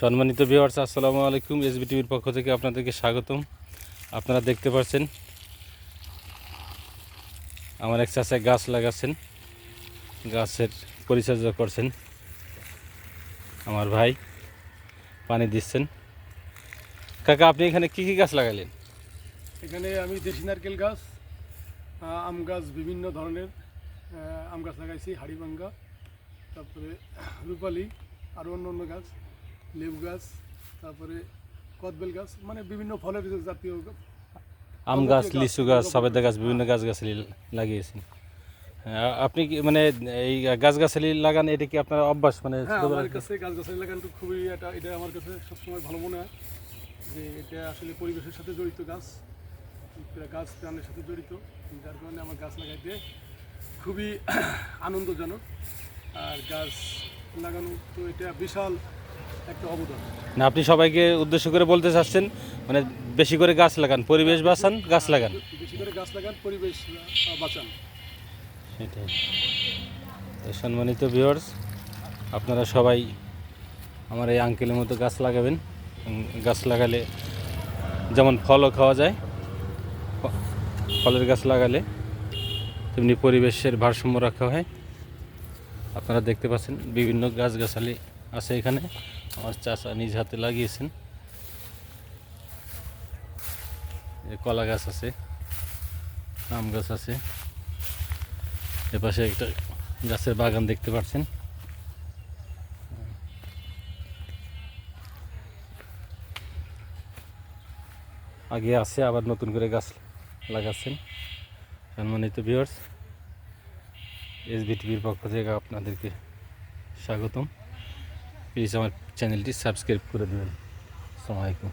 সম্মানিত ভিউয়ার্স আসসালামু আলাইকুম। এসবি টিভির পক্ষ থেকে আপনাদেরকে স্বাগতম। আপনারা দেখতে পাচ্ছেন, আমার এক চাষায় গাছ লাগাচ্ছেন, গাছের পরিচর্যা করছেন। আমার ভাই পানি দিচ্ছেন। কাকা, আপনি এখানে কি কি গাছ লাগালেন? এখানে আমি দেশি নারকেল গাছ আম গাছ বিভিন্ন ধরনের আম গাছ লাগাইছি হাড়িভাঙ্গা তারপরে রূপালি আরও অন্য অন্য গাছ। লেবু গাছ তারপরে কদবেল গাছ মানে বিভিন্ন ফলের জাতীয় আম গাছ লিচু গাছ সবেদা গাছ। বিভিন্ন গাছ গাছালি লাগিয়েছেন হ্যাঁ, আপনি কি মানে এই গাছ গাছালি লাগান এটা কি আপনার অভ্যাস? মানে হ্যাঁ আমার কাছে গাছ গাছালি লাগানো খুবই এটা এটা আমার কাছে সবসময় ভালো মনে হয় যে এটা আসলে পরিবেশের সাথে জড়িত গাছ গাছ প্রাণের সাথে জড়িত যার কারণে আমার গাছ লাগাইতে খুবই আনন্দজনক। আর গাছ লাগানো তো এটা বিশাল না আপনি সবাইকে উদ্দেশ্য করে বলতে চাচ্ছেন মানে বেশি করে গাছ লাগান পরিবেশ বাঁচান গাছ লাগান। বেশি করে গাছ লাগান পরিবেশ বাঁচান। সেটাই। তো সম্মানিত ভিউয়ার্স আপনারা সবাই আমার এই আঙ্কেলের মতো গাছ লাগাবেন গাছ লাগালে যেমন ফলও খাওয়া যায় ফলের গাছ লাগালে তেমনি পরিবেশের ভারসাম্য রাখা হয়। আপনারা দেখতে পাচ্ছেন বিভিন্ন গাছগাছালি আছে এখানে। আমার চাচা নিজ হাতে লাগিয়েছেন। কলা গাছ আছে, আম গাছ আছে। এপাশে একটা গাছের বাগান দেখতে পাচ্ছেন। আগে আছে, আবার নতুন করে গাছ লাগাচ্ছেন। সম্মানিত ভিউয়ার্স এসবি টিভির পক্ষ থেকে আপনাদেরকে স্বাগতম। প্লিজ আমার চ্যানেলটি সাবস্ক্রাইব করে দেবেন। আসসালামু